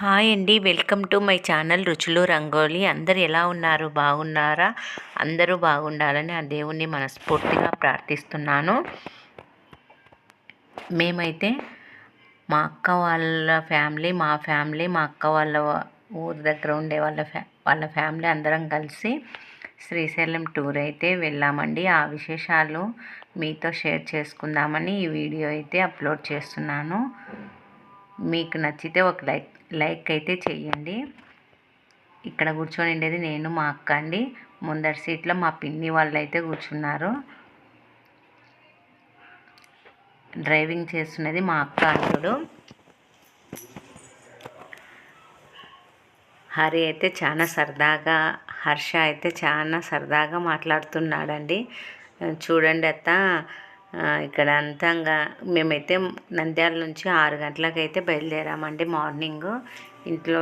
Hi అండి. Welcome to my channel రుచులు రంగోలి. అందరు ఎలా ఉన్నారు? బాగున్నారా? అందరూ బాగుండాలని ఆ దేవుణ్ణి మనస్ఫూర్తిగా ప్రార్థిస్తున్నాను. మేమైతే మా అక్క వాళ్ళ ఫ్యామిలీ మా ఫ్యామిలీ మా అక్క వాళ్ళ ఊరి దగ్గర ఉండే వాళ్ళ ఫ్యా వాళ్ళ ఫ్యామిలీ అందరం కలిసి శ్రీశైలం టూర్ అయితే వెళ్ళామండి. ఆ విశేషాలు మీతో షేర్ చేసుకుందామని ఈ వీడియో అయితే అప్లోడ్ చేస్తున్నాను. మీకు నచ్చితే ఒక లైక్ లైక్ అయితే చెయ్యండి. ఇక్కడ కూర్చొని ఉండేది నేను మా అక్క అండి. ముందరి సీట్లో మా పిన్ని వాళ్ళు అయితే కూర్చున్నారు. డ్రైవింగ్ చేస్తున్నది మా అక్క అంటుడు హరి అయితే చాలా సరదాగా హర్ష అయితే చాలా సరదాగా మాట్లాడుతున్నాడండి. చూడండి అత్త ఇక్కడ అంతంగా మేమైతే నంద్యాల నుంచి ఆరు గంటలకైతే బయలుదేరామండి మార్నింగ్. ఇంట్లో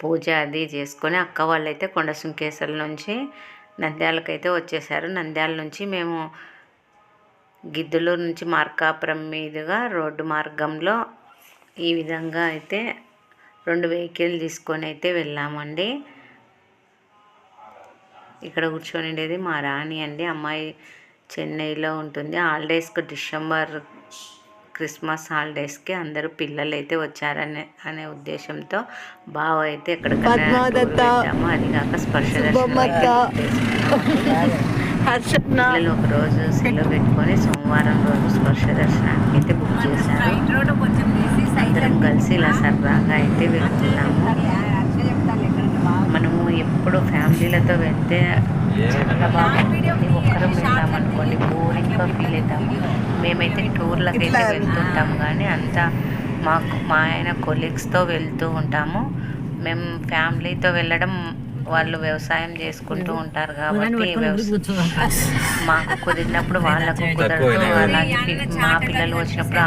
పూజ అది చేసుకొని అక్క వాళ్ళైతే కొండ సుంకేశ్వరం నుంచి నంద్యాలకైతే వచ్చేసారు. నంద్యాల నుంచి మేము గిద్దలూరు నుంచి మార్కాపురం మీదుగా రోడ్డు మార్గంలో ఈ విధంగా అయితే రెండు వెహికల్ తీసుకొని అయితే వెళ్ళామండి. ఇక్కడ కూర్చొని ఉండేది మా రాణి అండి. అమ్మాయి చెన్నైలో ఉంటుంది. హాలిడేస్కి డిసెంబర్ క్రిస్మస్ హాలిడేస్కి అందరూ పిల్లలు అయితే వచ్చారనే అనే ఉద్దేశంతో బావ అయితే ఎక్కడికైనా అది కాక స్పర్శ పిల్లలు ఒక రోజు సెలవు పెట్టుకొని సోమవారం రోజు స్పర్శ దర్శనానికి అయితే బుక్ చేశారు. అందరం కలిసి ఇలా సరదాగా అయితే వెళ్తున్నాము. మనము ఎప్పుడు ఫ్యామిలీలతో వెళ్తే చాలా బాగుంటుంది. ఒక్కరం వెళ్దాం అనుకోండి బోరింగ్గా ఫీల్ అవుతాము. మేమైతే టూర్లకు అయితే వెళ్తుంటాం కానీ అంతా మాకు మా ఆయన కొలీగ్స్తో వెళ్తూ ఉంటాము. మేము ఫ్యామిలీతో వెళ్ళడం వాళ్ళు వ్యవసాయం చేసుకుంటూ ఉంటారు కాబట్టి మాకు కుదిరినప్పుడు వాళ్ళకు కుదరదు. అలాగే మా పిల్లలు వచ్చినప్పుడు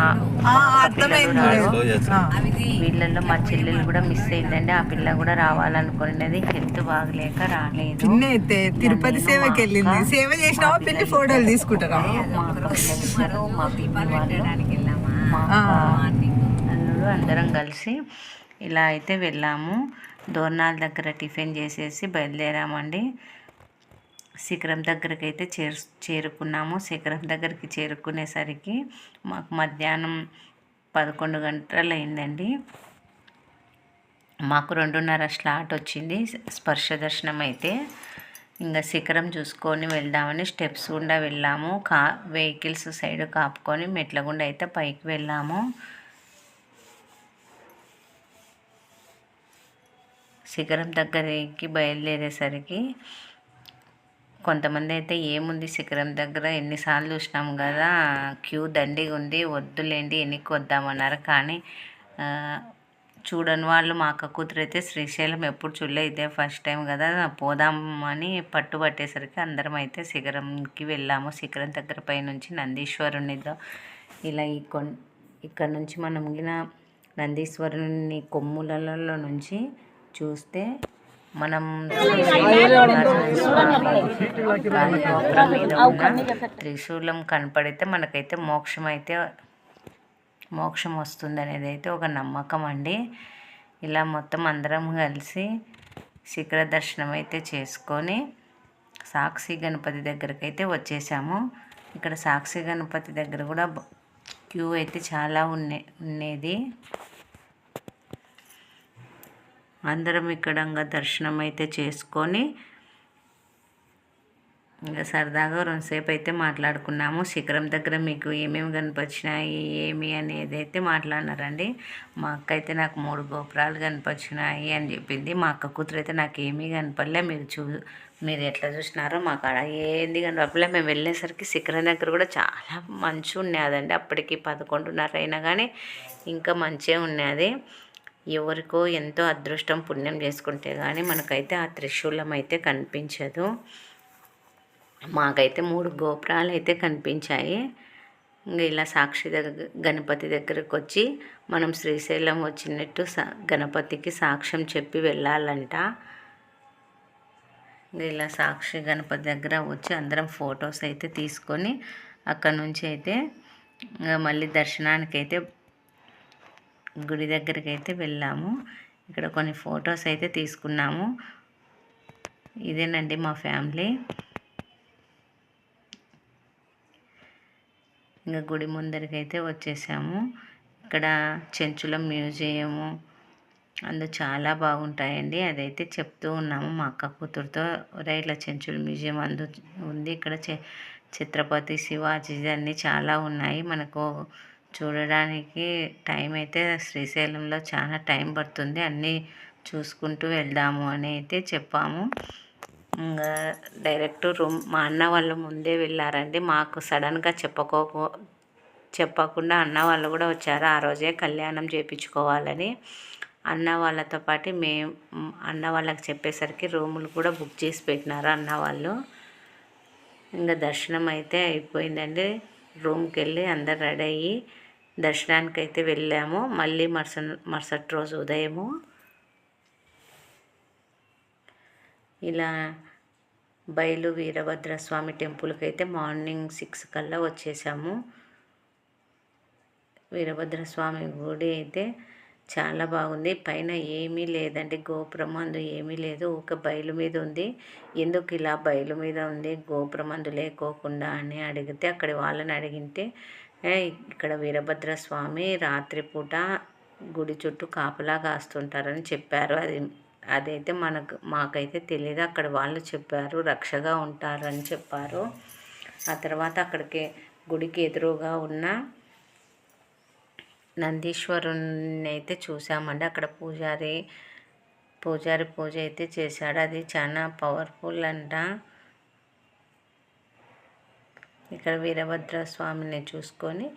పిల్లలు వీళ్ళల్లో మా చెల్లెలు కూడా మిస్ అయిందండి. ఆ పిల్ల కూడా రావాలనుకున్నది. హెల్త్ బాగలేక రాలేదు. తిరుపతి సేవకి వెళ్ళింది. సేవ చేసిన పిల్లి ఫోటోలు తీసుకుంటారా? మా అల్లుడు అందరం కలిసి ఇలా అయితే వెళ్ళాము. దోర్నాల దగ్గర టిఫిన్ చేసేసి బయలుదేరామండి. శిఖరం దగ్గరికి అయితే చేరు చేరుకున్నాము. శిఖరం దగ్గరికి చేరుకునేసరికి మాకు మధ్యాహ్నం పదకొండు గంటలు అయిందండి మాకు రెండున్నర స్లాట్ వచ్చింది. స్పర్శ దర్శనం అయితే ఇంకా శిఖరం చూసుకొని వెళ్దామని స్టెప్స్ గుండా వెళ్ళాము. కా వెహికల్స్ సైడ్ కాపుకొని మెట్ల గుండా అయితే పైకి వెళ్ళాము. శిఖరం దగ్గరికి బయలుదేరేసరికి కొంతమంది అయితే ఏముంది శిఖరం దగ్గర? ఎన్నిసార్లు చూసినాం కదా క్యూ దండిగా ఉంది వద్దులేండి ఎన్నికి వద్దామన్నారు కానీ చూడని వాళ్ళు మా అక్క కూతురు అయితే శ్రీశైలం ఎప్పుడు చూడలే ఇదే ఫస్ట్ టైం కదా పోదామని పట్టుబట్టేసరికి అందరం అయితే శిఖరంకి వెళ్ళాము. శిఖరం దగ్గర పై నుంచి నందీశ్వరునితో ఇలా ఈ కొన్ ఇక్కడ నుంచి మనం నందీశ్వరుని కొమ్ములలో నుంచి చూస్తే మనం త్రిశూలం కనపడితే మనకైతే మోక్షం అయితే మోక్షం వస్తుంది అనేది అయితే ఒక నమ్మకం అండి. ఇలా మొత్తం అందరం కలిసి శిఖర దర్శనం అయితే చేసుకొని సాక్షి గణపతి దగ్గరికి అయితే వచ్చేసాము. ఇక్కడ సాక్షి గణపతి దగ్గర కూడా క్యూ అయితే చాలా ఉన్నే ఉండేది. అందరం ఇక్కడ దర్శనం అయితే చేసుకొని ఇంకా సరదాగా రెండుసేపు అయితే మాట్లాడుకున్నాము. శిఖరం దగ్గర మీకు ఏమేమి కనిపించినాయి ఏమి అనేది అయితే మాట్లాడినారండి. మా అక్క అయితే నాకు మూడు గోపురాలు కనిపించినాయి అని చెప్పింది. మా అక్క కూతురు అయితే నాకు ఏమీ కనపడలే. మీరు చూ మీరు ఎట్లా చూసినారో మాకు అక్కడ ఏంది కనపడలే. మేము వెళ్ళేసరికి శిఖరం దగ్గర కూడా చాలా మంచి ఉన్నదండి అప్పటికి పదకొండున్నర అయినా కానీ ఇంకా మంచిగా ఉన్నది. ఎవరికో ఎంతో అదృష్టం పుణ్యం చేసుకుంటే కానీ మనకైతే ఆ త్రిశూలం అయితే కనిపించదు. మాకైతే మూడు గోపురాలు అయితే కనిపించాయి. ఇంకా ఇలా సాక్షి దగ్గర గణపతి దగ్గరకు వచ్చి మనం శ్రీశైలం వచ్చినట్టు గణపతికి సాక్ష్యం చెప్పి వెళ్ళాలంట. ఇలా సాక్షి గణపతి దగ్గర వచ్చి అందరం ఫొటోస్ అయితే తీసుకొని అక్కడ నుంచి అయితే మళ్ళీ దర్శనానికి అయితే గుడి దగ్గరికి అయితే వెళ్ళాము. ఇక్కడ కొన్ని ఫొటోస్ అయితే తీసుకున్నాము. ఇదేనండి మా ఫ్యామిలీ. ఇంకా గుడి ముందరికైతే వచ్చేసాము. ఇక్కడ చెంచుల మ్యూజియము అందు చాలా బాగుంటాయండి. అదైతే చెప్తూ ఉన్నాము మా అక్క కూతురుతో. ఒరే ఇట్లా చెంచుల మ్యూజియం అందు ఉంది. ఇక్కడ చె ఛత్రపతి శివాజీ అన్నీ చాలా ఉన్నాయి. మనకు చూడడానికి టైం అయితే శ్రీశైలంలో చాలా టైం పడుతుంది. అన్నీ చూసుకుంటూ వెళ్దాము అని అయితే చెప్పాము. ఇంకా డైరెక్ట్ రూమ్ మా అన్న వాళ్ళు ముందే వెళ్ళారండి. మాకు సడన్గా చెప్పుకోకు చెప్పకుండా అన్న వాళ్ళు కూడా వచ్చారు. ఆ రోజే కళ్యాణం చేయించుకోవాలని అన్న వాళ్ళతో పాటు మేము అన్న వాళ్ళకి చెప్పేసరికి రూములు కూడా బుక్ చేసి పెట్టినారు అన్న వాళ్ళు. ఇంకా దర్శనం అయితే అయిపోయిందండి. రూమ్కి వెళ్ళి అందరు రెడీ అయ్యి దర్శనానికి అయితే వెళ్ళాము. మళ్ళీ మరుస మరుసటి రోజు ఉదయము ఇలా బయలు వీరభద్రస్వామి టెంపుల్కి అయితే మార్నింగ్ సిక్స్ కల్లా వచ్చేసాము. వీరభద్రస్వామి గుడి అయితే చాలా బాగుంది. పైన ఏమీ లేదండి. గోపురం అందు ఏమీ లేదు. ఒక బయలు మీద ఉంది. ఎందుకు ఇలా బయలు మీద ఉంది? గోపురం అందు లేకోకుండా అని అడిగితే అక్కడ వాళ్ళని అడిగితే ఇక్కడ వీరభద్ర స్వామి రాత్రిపూట గుడి చుట్టూ కాపలా కాస్తుంటారని చెప్పారు. అది అదైతే మనకు మాకైతే తెలియదు అక్కడ వాళ్ళు చెప్పారు రక్షగా ఉంటారని చెప్పారు. ఆ తర్వాత అక్కడికి గుడికి ఎదురుగా ఉన్న నందీశ్వరుని అయితే చూసామండి. అక్కడ పూజారి పూజారి పూజ అయితే చేశాడు. అది చాలా పవర్ఫుల్ అంట. ఇక్కడ వీరభద్ర స్వామిని చూసుకొని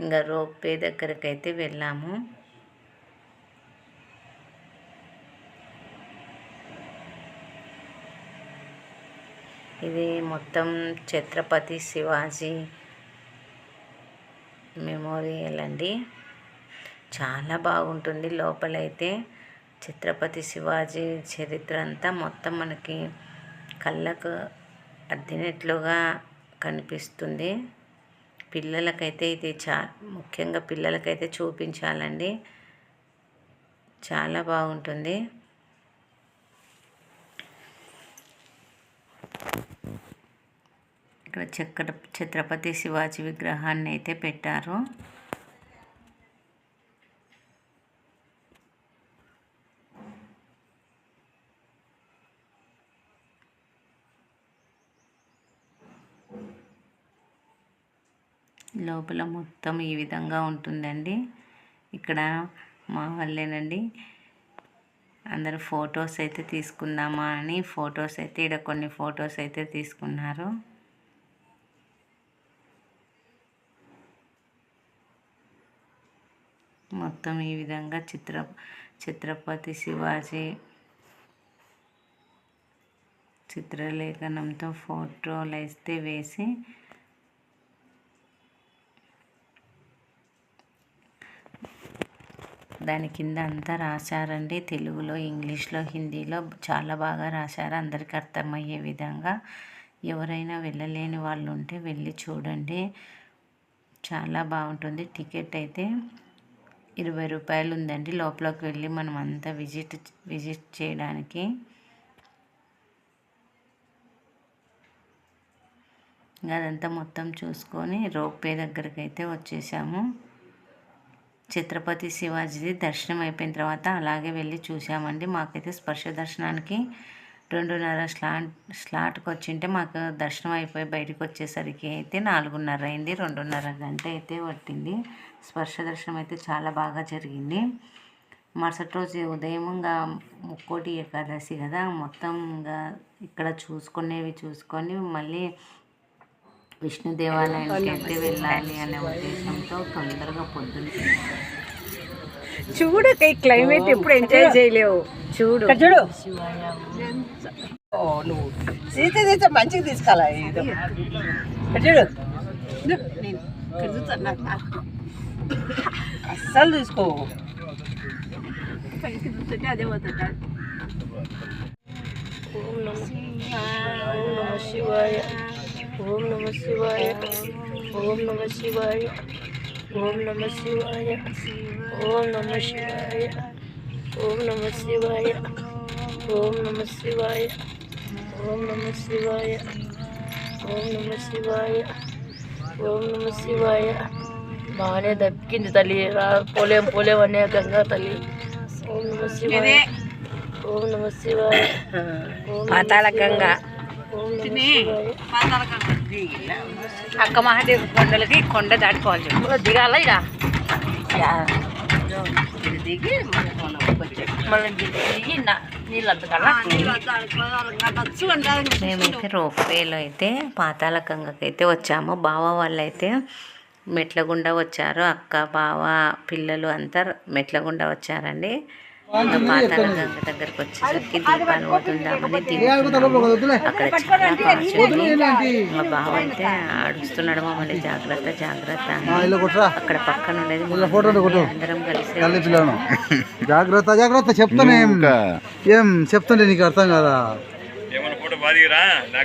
ఇంకా రోపే దగ్గరికి అయితే వెళ్ళాము. ఇది మొత్తం ఛత్రపతి శివాజీ మెమోరియల్ అండి. చాలా బాగుంటుంది లోపలైతే. ఛత్రపతి శివాజీ చరిత్ర అంతా మొత్తం మనకి కళ్ళకు అద్దినట్లుగా కనిపిస్తుంది. పిల్లలకైతే ఇది చా ముఖ్యంగా పిల్లలకైతే చూపించాలండి. చాలా బాగుంటుంది. ఇక్కడ చక్ర ఛత్రపతి శివాజీ విగ్రహాన్ని అయితే పెట్టారు. లోపల మొత్తం ఈ విధంగా ఉంటుందండి. ఇక్కడ మా వాళ్ళేనండి అందరు ఫొటోస్ అయితే తీసుకుందామా అని ఫొటోస్ అయితే ఇక్కడ కొన్ని ఫొటోస్ అయితే తీసుకున్నారు. మొత్తం ఈ విధంగా చిత్ర ఛత్రపతి శివాజీ చిత్రలేఖనంతో ఫోటోలు అయితే వేసి దాని కింద అంతా రాశారండి. తెలుగులో ఇంగ్లీష్లో హిందీలో చాలా బాగా రాశారు. అందరికీ అర్థమయ్యే విధంగా ఎవరైనా వెళ్ళలేని వాళ్ళు ఉంటే వెళ్ళి చూడండి. చాలా బాగుంటుంది. టికెట్ అయితే ఇరవై రూపాయలు ఉందండి. లోపలికి వెళ్ళి మనం అంతా విజిట్ విజిట్ చేయడానికి. అదంతా మొత్తం చూసుకొని రోప్వే దగ్గరికి అయితే వచ్చేసాము. ఛత్రపతి శివాజీది దర్శనం అయిపోయిన తర్వాత అలాగే వెళ్ళి చూసామండి మాకైతే స్పర్శ దర్శనానికి రెండున్నర స్లాట్ స్లాట్కి వచ్చింటే మాకు దర్శనం అయిపోయి బయటకు వచ్చేసరికి అయితే నాలుగున్నర అయింది. రెండున్నర గంట అయితే పట్టింది. స్పర్శ దర్శనం అయితే చాలా బాగా జరిగింది. మరుసటి రోజు ఉదయం ఇంకా ముక్కోటి ఏకాదశి కదా మొత్తం ఇంకా ఇక్కడ చూసుకునేవి చూసుకొని మళ్ళీ విష్ణు దేవాలయానికి అయితే వెళ్ళాలి అనే ఉద్దేశంతో తొందరగా పొద్దున్న చూడు ఈ క్లైమేట్ ఎప్పుడు ఎంజాయ్ చేయలేవు. చూడు. ఇక్కడ చూడు ఓ నువ్వు సీత తీస్తే మంచిగా తీసుకోవాలా ఇది. ఇక్కడ చూడు అస్సలు తీసుకో. అదే పోతుంటా శివాయ ఓం నమ శివాయ. ఓం నమ శివాయ ఓం నమ శివాయ ఓం నమ శివాయ ఓం నమ శివాయ ఓం నమ శివాయ ఓం నమ శివాయ ఓం నమ శివాయ ఓం నమ శివాయ బాగానే దక్కింది తల్లి పోలేం పోలేం అనేకంగా తల్లి ఓం నమ శివాయ ఓం నమ శివాయ ఓం నమః పాతాళ గంగ. అక్క మహాదేవ్ కొండలకి కొండ దాటుకోవాలి చెప్పు. దిగాల ఇక దిగి మళ్ళీ మేమైతే రోప్వేలో అయితే పాతాళ గంగకి అయితే వచ్చాము. బావ వాళ్ళు అయితే మెట్ల గుండా వచ్చారు. అక్క బావ పిల్లలు అంతా మెట్ల గుండా వచ్చారండి. ఇంకా పాతాళ గంగ దగ్గరకు వచ్చేసరికి దీపాలు వదులుదామని దిగుతున్నాము అక్కడ చాలా కాల్చింది మా బావ అయితే ఆడుస్తున్నాడు మమ్మల్ని జాగ్రత్త జాగ్రత్త. అక్కడ పక్కన ఉండేది అందరం కలిసి జాగ్రత్త జాగ్రత్త చెప్తాను ఏం? చెప్తుంటే నీకు అర్థం కదా?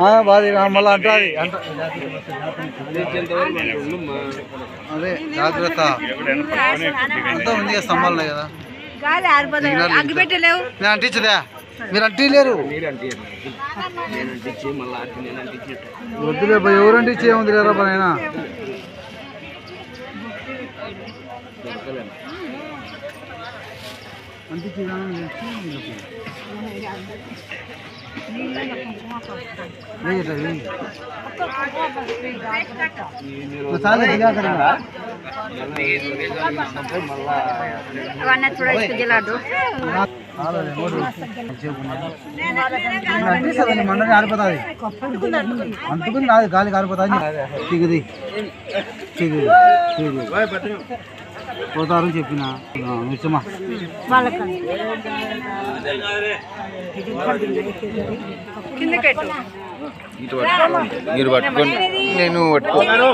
ఆ, బాదిరా మళ్ళీ అంటాది అంట. అదే జాగ్రత్త. అంతా ఉంది కదా స్తంభాలు కదా. గాలి ఆరిపోతాయి అగ్గి పెట్టలేవు నేను అంటించదా? మీరు అంటిలేరు వద్దులే ఎవరు అంటించి ఏముంది లేరా బాయ్ నాయనా? అంటించి ఎవరు? అంటిస్తుంది మండలి ఆడిపోతుంది అంటుకుని కాదు గాలి కాలిపోతుంది తిగుది తిగుది తిగుది పోతారని చెప్పిన నిజమా మీరు పట్టుకొని నేను పట్టుకున్నాను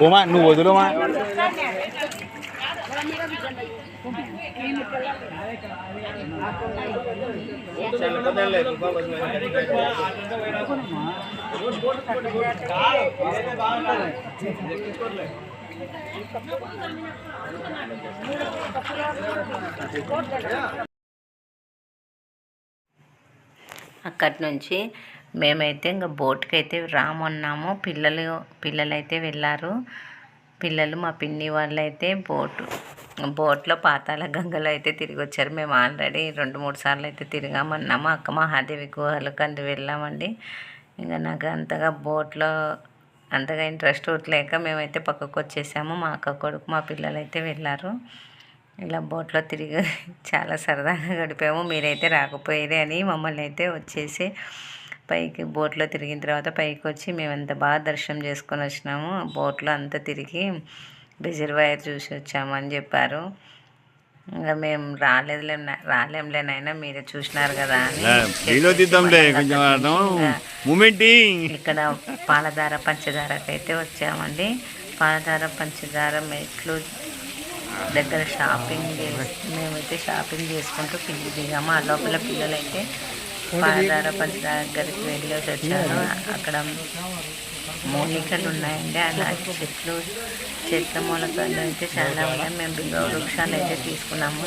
పోమా నువ్వు వదులుమా? అక్కడి నుంచి మేమైతే ఇంకా బోట్కి అయితే రామన్నాము. పిల్లలు పిల్లలైతే వెళ్ళారు. పిల్లలు మా పిన్ని వాళ్ళు అయితే బోటు బోట్లో పాతాళ గంగలో అయితే తిరిగి వచ్చారు మేము ఆల్రెడీ రెండు మూడు సార్లు అయితే తిరిగామన్నాము. అక్క మహాదేవి గుహలకు అందు వెళ్ళామండి. ఇంకా నాకు అంతగా బోట్లో అంతగా ఇంట్రెస్ట్ లేక మేమైతే పక్కకు వచ్చేసాము మా అక్క కొడుకు మా పిల్లలు అయితే వెళ్ళారు. ఇలా బోట్లో తిరిగి చాలా సరదాగా గడిపాము. మీరైతే రాకపోయేది అని మమ్మల్ని అయితే వచ్చేసి పైకి బోట్లో తిరిగిన తర్వాత పైకి వచ్చి మేము ఎంత బాగా దర్శనం చేసుకొని వచ్చినాము బోట్లో అంతా తిరిగి రిజర్వాయర్ చూసి వచ్చాము అని చెప్పారు. ఇంకా మేము రాలేదులే రాలేంలేనైనా మీరే చూసినారు కదా అని ఇక్కడ పాలధార పంచదారకి అయితే వచ్చామండి. పాలధార పంచదార మెట్లు దగ్గర షాపింగ్ చేసి మేమైతే షాపింగ్ చేసుకుంటూ పిల్లి దిగాము. ఆ లోపల పిల్లలైతే పాదార పంచ దగ్గరికి వెళ్ళేసి వచ్చారు. అక్కడ మూలికలు ఉన్నాయండి. అలాగే చెట్లు చెట్ల మూలకలు అయితే చాలా ఉన్నాయి. మేము బిల్వ వృక్షాలు అయితే తీసుకున్నాము.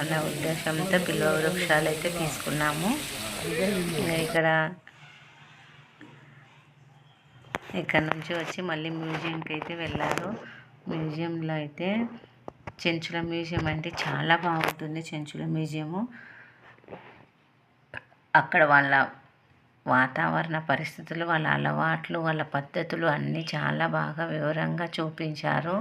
అన్న ఉద్దేశంతో బిల్వ వృక్షాలు అయితే తీసుకున్నాము. ఇక్కడ ఇక్కడ నుంచి వచ్చి మళ్ళీ మ్యూజియంకి అయితే వెళ్ళారు. మ్యూజియంలో అయితే చెంచుల మ్యూజియం అంటే చాలా బాగుంటుంది చెంచుల మ్యూజియము. అక్కడ వాళ్ళ వాతావరణ పరిస్థితులు వాళ్ళ అలవాట్లు వాళ్ళ పద్ధతులు అన్నీ చాలా బాగా వివరంగా చూపించారు.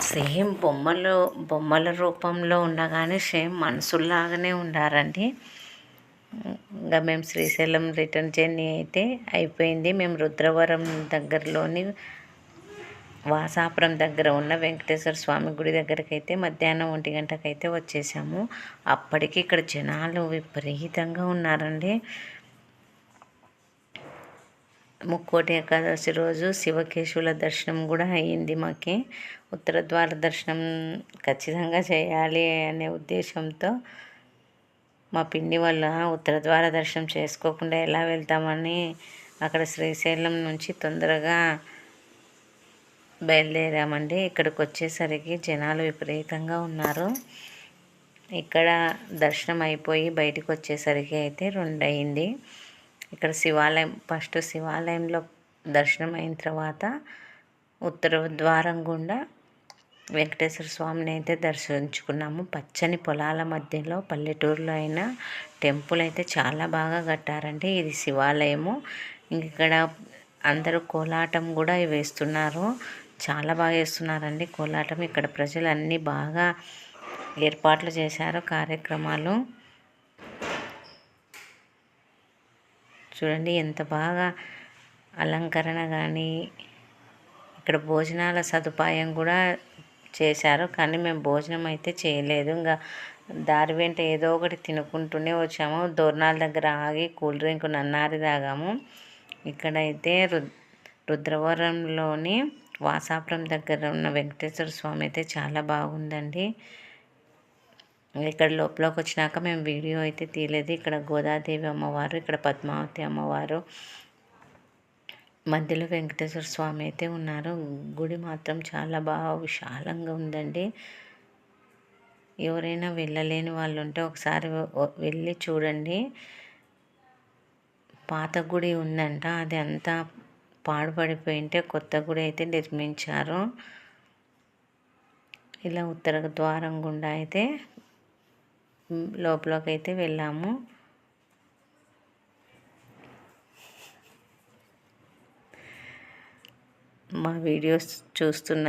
సేమ్ బొమ్మలు బొమ్మల రూపంలో ఉండగానే సేమ్ మనుషుల్లాగానే ఉండారండి. ఇంకా మేము శ్రీశైలం రిటర్న్ జర్నీ అయితే అయిపోయింది. మేము రుద్రవరం దగ్గరలోని వాసాపురం దగ్గర ఉన్న వెంకటేశ్వర స్వామి గుడి దగ్గరికి అయితే మధ్యాహ్నం ఒంటి గంటకైతే వచ్చేసాము. అప్పటికి ఇక్కడ జనాలు విపరీతంగా ఉన్నారండి. ముక్కోటి ఏకాదశి రోజు శివకేశవుల దర్శనం కూడా అయ్యింది మాకి. ఉత్తర ద్వార దర్శనం ఖచ్చితంగా చేయాలి అనే ఉద్దేశంతో మా పిన్ని వల్ల ఉత్తర ద్వార దర్శనం చేసుకోకుండా ఎలా వెళ్తామని అక్కడ శ్రీశైలం నుంచి తొందరగా బయలుదేరామండి. ఇక్కడికి వచ్చేసరికి జనాలు విపరీతంగా ఉన్నారు. ఇక్కడ దర్శనం అయిపోయి బయటకు వచ్చేసరికి అయితే రెండు అయింది ఇక్కడ శివాలయం ఫస్ట్ శివాలయంలో దర్శనం అయిన తర్వాత ఉత్తర ద్వారం గుండా వెంకటేశ్వర స్వామిని అయితే దర్శించుకున్నాము. పచ్చని పొలాల మధ్యలో పల్లెటూరులో అయిన టెంపుల్ అయితే చాలా బాగా కట్టారండి. ఇది శివాలయము. ఇక్కడ అందరూ కోలాటం కూడా వేస్తున్నారు. చాలా బాగా వేస్తున్నారండి కోలాటం. ఇక్కడ ప్రజలు అన్నీ బాగా ఏర్పాట్లు చేశారు కార్యక్రమాలు. చూడండి ఎంత బాగా అలంకరణ కానీ ఇక్కడ భోజనాల సదుపాయం కూడా చేశారు. కానీ మేము భోజనం అయితే చేయలేదు. ఇంకా దారి వెంట ఏదో ఒకటి తినుకుంటూనే వచ్చాము. దోర్నాల దగ్గర ఆగి కూల్ డ్రింక్ నన్నారి తాగాము. ఇక్కడైతే రు రుద్రవరంలోని వాసాపురం దగ్గర ఉన్న వెంకటేశ్వర స్వామి అయితే చాలా బాగుందండి. ఇక్కడ లోపలికి వచ్చినాక మేము వీడియో అయితే తీయలేదు. ఇక్కడ గోదాదేవి అమ్మవారు ఇక్కడ పద్మావతి అమ్మవారు మధ్యలో వెంకటేశ్వర స్వామి అయితే ఉన్నారు. గుడి మాత్రం చాలా బాగా విశాలంగా ఉందండి. ఎవరైనా వెళ్ళలేని వాళ్ళు ఉంటే ఒకసారి వెళ్ళి చూడండి. పాత గుడి ఉందంట. అది అంతా పాడుపడిపోయింటే కొత్త గుడి అయితే నిర్మించారు. ఇలా ఉత్తర ద్వారం గుండా అయితే లోపలకైతే వెళ్ళాము. మా వీడియోస్ చూస్తున్న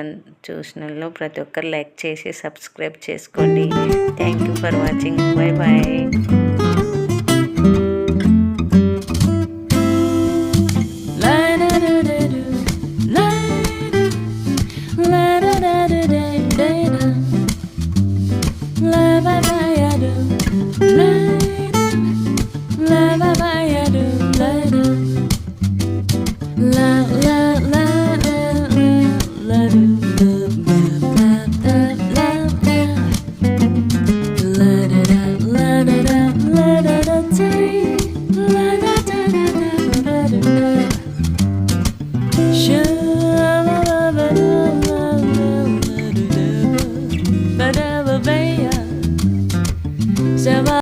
చూసిన ప్రతి ఒక్కరు లైక్ చేసి సబ్స్క్రైబ్ చేసుకోండి. Thank you for watching bye bye